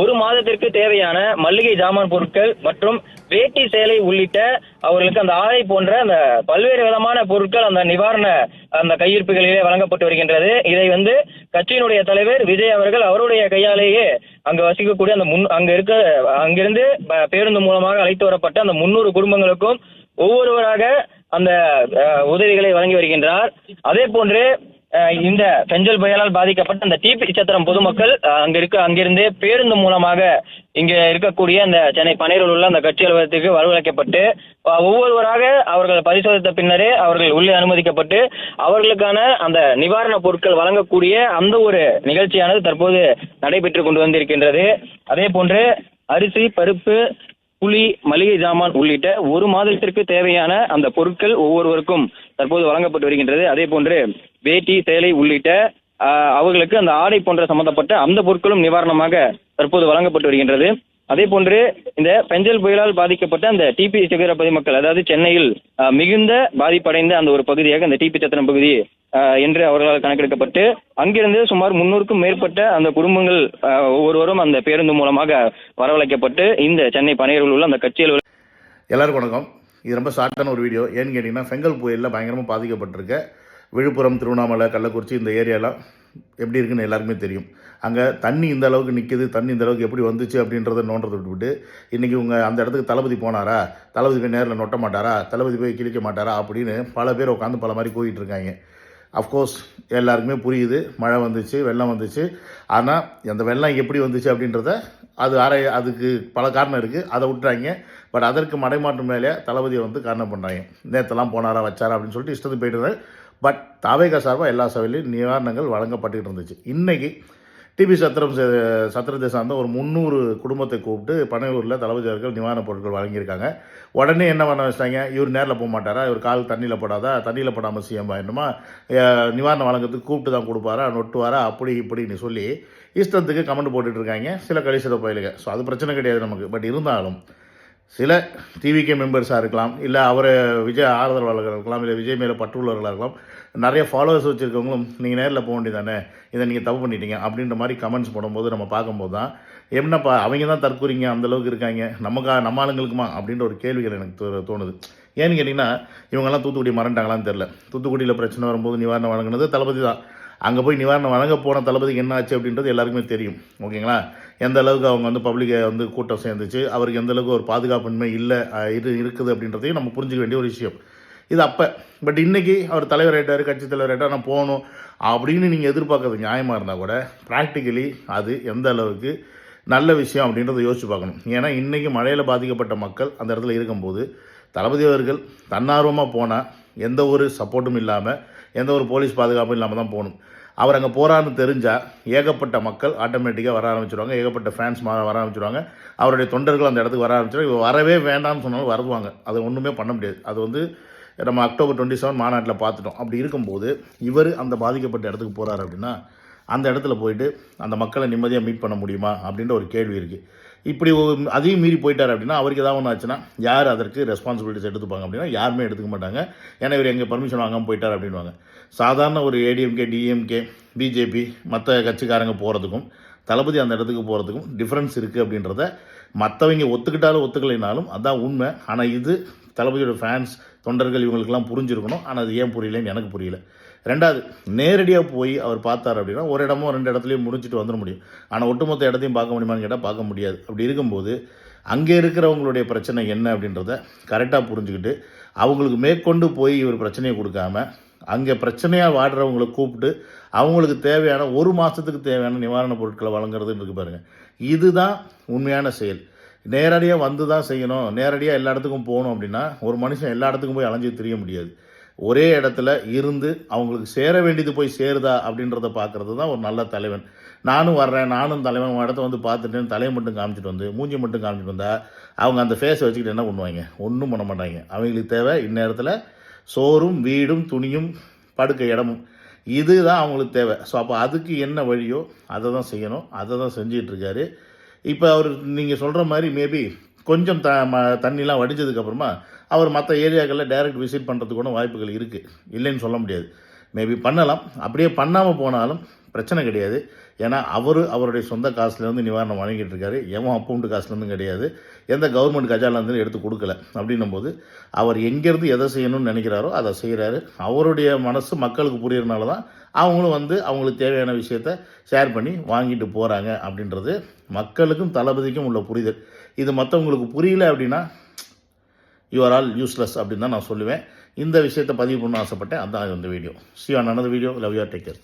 ஒரு மாதத்திற்கு தேவையான மல்லிகை ஜாமான் பொருட்கள் மற்றும் வேட்டி சேலை உள்ளிட்ட அவர்களுக்கு அந்த ஆடை போன்ற அந்த பல்வேறு விதமான பொருட்கள் அந்த நிவாரண அந்த கையிருப்புகளிலே வழங்கப்பட்டு வருகின்றது. இதை வந்து கட்சியினுடைய தலைவர் விஜய் அவர்கள் அவருடைய கையாலேயே அங்கு வசிக்கக்கூடிய அந்த முன் அங்க இருக்க அங்கிருந்து பேருந்து மூலமாக அழைத்து வரப்பட்ட அந்த முன்னூறு குடும்பங்களுக்கும் ஒவ்வொருவராக அந்த உதவிகளை வழங்கி வருகின்றார். அதே போன்று இந்த பெஞ்சல் புயலால் பாதிக்கப்பட்ட அந்த டிபி சத்திரம் பொதுமக்கள் அங்க இருக்க அங்கிருந்து பேருந்து மூலமாக இங்க இருக்கக்கூடிய அந்த சென்னை பனையூரில் உள்ள அந்த கட்சி அலுவலகத்துக்கு வரவழைக்கப்பட்டு ஒவ்வொருவராக அவர்கள் பரிசோதித்த பின்னரே அவர்கள் உள்ளே அனுமதிக்கப்பட்டு அவர்களுக்கான அந்த நிவாரணப் பொருட்கள் வழங்கக்கூடிய அந்த ஒரு நிகழ்ச்சியானது தற்போது நடைபெற்று கொண்டு வந்திருக்கின்றது. அதே போன்று அரிசி பருப்பு புளி மளிகை ஜாமான் உள்ளிட்ட ஒரு மாதத்திற்கு தேவையான அந்த பொருட்கள் ஒவ்வொருவருக்கும் தற்போது வழங்கப்பட்டு வருகின்றது. அதே போன்று வேட்டி சேலை உள்ளிட்ட அவர்களுக்கு அந்த ஆடை போன்ற சம்பந்தப்பட்ட அந்த பொருட்களும் நிவாரணமாக தற்போது வழங்கப்பட்டு வருகின்றது. அதே போன்று இந்த பெஞ்சல் புயலால் பாதிக்கப்பட்ட அந்த டிபி சிகர பொதுமக்கள் அதாவது சென்னையில் மிகுந்த பாதிப்படைந்த அந்த ஒரு பகுதியாக அந்த டிபி சத்திரம் பகுதி என்று அவர்களால் கணக்கெடுக்கப்பட்டு அங்கிருந்து சுமார் முன்னூறுக்கும் மேற்பட்ட அந்த குடும்பங்கள் ஒவ்வொருவரும் அந்த பேருந்து மூலமாக வரவழைக்கப்பட்டு இந்த சென்னை பனையூரில் உள்ள அந்த கட்சியில் எல்லாருக்கும் வணக்கம். இது ரொம்ப ஷார்ட்டான ஒரு வீடியோ. ஏன்னு கேட்டிங்கன்னா செங்கல் புயலில் பயங்கரமாக பாதிக்கப்பட்டிருக்கு. விழுப்புரம் திருவண்ணாமலை கள்ளக்குறிச்சி இந்த ஏரியாலாம் எப்படி இருக்குன்னு எல்லாருக்குமே தெரியும். அங்கே தண்ணி இந்த அளவுக்கு நிற்கிது தண்ணி இந்த அளவுக்கு எப்படி வந்துச்சு அப்படின்றத நோன்றதை விட்டுவிட்டு இன்றைக்கி உங்கள் அந்த இடத்துக்கு தளபதி போனாரா? தளபதி போய் நேரில் நொட்ட மாட்டாரா? தளபதி போய் கிழிக்க மாட்டாரா? அப்படின்னு பல பேர் உட்காந்து பல மாதிரி கூவிட்டு இருக்காங்க. அஃப்கோர்ஸ் எல்லாருக்குமே புரியுது. மழை வந்துச்சு வெள்ளம் வந்துச்சு. ஆனால் அந்த வெள்ளம் எப்படி வந்துச்சு அப்படின்றத அது அரை அதுக்கு பல காரணம் இருக்குது அதை விட்டுறாங்க. பட் அதற்கு மடைமாற்றம் மேலே தளபதியை வந்து காரணம் பண்ணுறாங்க நேற்றெல்லாம் போனாரா வச்சாரா அப்படின்னு சொல்லிட்டு இஷ்டத்துக்கு போயிட்டு பட் தாவேக சார்பாக எல்லா சபையிலையும் நிவாரணங்கள் வழங்கப்பட்டுக்கிட்டு இருந்துச்சு. இன்றைக்கி டிபி சத்திரம் ச- சத்திரத்தை சார்ந்த ஒரு முந்நூறு குடும்பத்தை கூப்பிட்டு பனையூரில் தளபதியர்கள் நிவாரணப் பொருட்கள் வழங்கியிருக்காங்க. உடனே என்ன பண்ண வச்சிட்டாங்க? இவர் நேரில் போக மாட்டாரா? இவர் கால் தண்ணியில் போடாதா? தண்ணியில் போடாமல் சிஎம் ஆயிடணுமா? நிவாரணம் வழங்குறதுக்கு கூப்பிட்டு தான் கொடுப்பாரா? நொட்டுவாரா? அப்படி இப்படின்னு சொல்லி இஷ்டத்துக்கு கமெண்ட் போட்டுட்ருக்காங்க சில கழிசிட பயிலுங்க ஸோ அது பிரச்சனை கிடையாது நமக்கு. பட் இருந்தாலும் சில டிவிகே மெம்பர்ஸாக இருக்கலாம் இல்லை அவரை விஜய் ஆதரவாளர்கள் இருக்கலாம் இல்லை விஜய் மேலே பற்றுள்ளவர்களாக இருக்கலாம் நிறைய ஃபாலோவர்ஸ் வச்சுருக்கவங்களும் நீங்கள் நேரில் போக வேண்டியதானே இதை நீங்கள் தப்பு பண்ணிட்டீங்க அப்படின்ற மாதிரி கமெண்ட்ஸ் போடும்போது நம்ம பார்க்கும்போது தான் என்னப்பா அவங்க தான் தற்கூறிங்க அந்தளவுக்கு இருக்காங்க நமக்கா நம்ம ஆளுங்களுக்குமா அப்படின்ற ஒரு கேள்விகள் எனக்கு தோ- தோணுது. ஏன்னு கேட்டிங்கன்னா இவங்கெல்லாம் தூத்துக்குடி மறந்துட்டாங்களான்னு தெரில தூத்துக்குடியில் பிரச்சனை வரும்போது நிவாரணம் வழங்கினது தளபதி தான். அங்கே போய் நிவாரணம் வழங்க போன தளபதிக்கு என்ன ஆச்சு அப்படின்றது எல்லாருக்குமே தெரியும். ஓகேங்களா? எந்த அளவுக்கு அவங்க வந்து பப்ளிக்கை வந்து கூட்டம் சேர்ந்துச்சு அவருக்கு எந்த அளவுக்கு ஒரு பாதுகாப்பின்மை இல்லை இது இருக்குது அப்படின்றதையும் நம்ம புரிஞ்சுக்க வேண்டிய ஒரு விஷயம். இது அப்போ. பட் இன்றைக்கி அவர் தலைவர் ஆகிட்டார் கட்சி தலைவர் ஆகிட்டார் நான் போகணும் அப்படின்னு நீங்கள் எதிர்பார்க்கறது நியாயமாக இருந்தால் கூட ப்ராக்டிக்கலி அது எந்த அளவுக்கு நல்ல விஷயம் அப்படின்றத யோசிச்சு பார்க்கணும். ஏன்னா இன்றைக்கி மழையில் பாதிக்கப்பட்ட மக்கள் அந்த இடத்துல இருக்கும்போது தளபதி அவர்கள் தன்னார்வமாக போனால் எந்த ஒரு சப்போர்ட்டும் இல்லாமல் எந்த ஒரு போலீஸ் பாதுகாப்பும் இல்லாமல் தான் போகணும். அவர் அங்கே போகிறான்னு தெரிஞ்சால் ஏகப்பட்ட மக்கள் ஆட்டோமேட்டிக்காக வர ஆரம்பிச்சிருவாங்க. ஏகப்பட்ட ஃபேன்ஸ் வர ஆரம்பிச்சிருவாங்க. அவருடைய தொண்டர்கள் அந்த இடத்துக்கு வர ஆரம்பிச்சிருவாங்க. இவர் வரவே வேண்டாம்னு சொன்னாலும் வருவாங்க. அது ஒன்றுமே பண்ண முடியாது. அது வந்து நம்ம அக்டோபர் டுவெண்ட்டி செவன் மாநாட்டில் பார்த்துட்டோம். அப்படி இருக்கும்போது இவர் அந்த பாதிக்கப்பட்ட இடத்துக்கு போகிறாரு அப்படின்னா அந்த இடத்துல போயிட்டு அந்த மக்களை நிம்மதியாக மீட் பண்ண முடியுமா அப்படின்ற ஒரு கேள்வி இருக்குது இப்படி அதையும் மீறி போயிட்டார் அப்படின்னா அவருக்கு ஏதாவது ஒன்று ஆச்சுன்னா யார் அதற்கு ரெஸ்பான்சிபிலிட்டிஸ் எடுத்துப்பாங்க அப்படின்னா யாருமே எடுத்துக்க மாட்டாங்க. ஏன்னா இவர் எங்கே பர்மிஷன் வாங்காமல் போயிட்டார் அப்படின்வாங்க சாதாரண ஒரு ஏடிஎம்கே டிஎம்கே பிஜேபி மற்ற கட்சிக்காரங்க போகிறதுக்கும் தளபதி அந்த இடத்துக்கு போகிறதுக்கும் டிஃப்ரென்ஸ் இருக்குது அப்படின்றத மற்றவங்க ஒத்துக்கிட்டாலும் ஒத்துக்கலைனாலும் அதான் உண்மை. ஆனால் இது தளபதியோட ஃபேன்ஸ் தொண்டர்கள் இவங்களுக்கெல்லாம் புரிஞ்சிருக்கணும். ஆனால் அது ஏன் புரியலன்னு எனக்கு புரியல. ரெண்டாவது நேரடியாக போய் அவர் பார்த்தார் அப்படின்னா ஒரு இடமோ ரெண்டு இடத்துலையும் முடிச்சுட்டு வந்துட முடியும். ஆனால் ஒட்டுமொத்த இடத்தையும் பார்க்க முடியுமான்னு கேட்டால் பார்க்க முடியாது. அப்படி இருக்கும்போது அங்கே இருக்கிறவங்களுடைய பிரச்சனை என்ன அப்படின்றத கரெக்டாக புரிஞ்சுக்கிட்டு அவங்களுக்கு மேற்கொண்டு போய் இவர் பிரச்சனையை கொடுக்காம அங்கே பிரச்சனையாக வாடுறவங்களை கூப்பிட்டு அவங்களுக்கு தேவையான ஒரு மாதத்துக்கு தேவையான நிவாரணப் பொருட்களை வழங்குறதுன்னு இருக்கு பாருங்கள் இதுதான் உண்மையான செயல். நேரடியாக வந்து தான் செய்யணும். நேரடியாக எல்லா இடத்துக்கும் போகணும் அப்படின்னா ஒரு மனுஷன் எல்லா இடத்துக்கும் போய் அலைஞ்சு தெரிய முடியாது. ஒரே இடத்துல இருந்து அவங்களுக்கு சேர வேண்டியது போய் சேருதா அப்படின்றத பார்க்கறது தான் ஒரு நல்ல தலைவன். நானும் வர்றேன் நானும் தலைவன் உன் இடத்த வந்து பார்த்துட்டேன் தலையை மட்டும் காமிச்சிட்டு வந்து மூஞ்சி மட்டும் காமிச்சிட்டு வந்தால் அவங்க அந்த ஃபேஸை வச்சுக்கிட்டு என்ன பண்ணுவாங்க? ஒன்றும் பண்ண மாட்டாங்க. அவங்களுக்கு தேவை இந்நேரத்தில் சோறும் வீடும் துணியும் படுக்க இடமும். இதுதான் அவங்களுக்கு தேவை. ஸோ அப்போ அதுக்கு என்ன வழியோ அதை தான் செய்யணும். அதை தான் செஞ்சிகிட்ருக்காரு இப்போ அவர் நீங்கள் சொல்கிற மாதிரி மேபி கொஞ்சம் த ம தண்ணிலாம் வடிஞ்சதுக்கப்புறமா அவர் மற்ற ஏரியாக்களில் டைரக்ட் விசிட் பண்ணுறதுக்கு கூட வாய்ப்புகள் இருக்குது இல்லைன்னு சொல்ல முடியாது. மேபி பண்ணலாம். அப்படியே பண்ணாமல் போனாலும் பிரச்சனை கிடையாது. ஏன்னா அவர் அவருடைய சொந்த காசுலேருந்து நிவாரணம் வழங்கிட்டு இருக்காரு. எவன் அக்கௌண்ட் காசுலேருந்து கிடையாது. எந்த கவர்மெண்ட் கஜாலேருந்து எடுத்து கொடுக்கல. அப்படின்னும் போது அவர் எங்கேருந்து எதை செய்யணும்னு நினைக்கிறாரோ அதை செய்கிறாரு அவருடைய மனசு மக்களுக்கு புரியறனால தான் அவங்களும் வந்து அவங்களுக்கு தேவையான விஷயத்த ஷேர் பண்ணி வாங்கிட்டு போகிறாங்க அப்படின்றது மக்களுக்கும் தளபதிக்கும் உள்ள புரிதல். இது மற்றவங்களுக்கு புரியல அப்படின்னா யூஆர் ஆல் யூஸ்லெஸ் அப்படின்னு தான் நான் சொல்லுவேன். இந்த விஷயத்தை பதிவு பண்ண ஆசைப்பட்டேன். அதான் இந்த video see on another video love you take care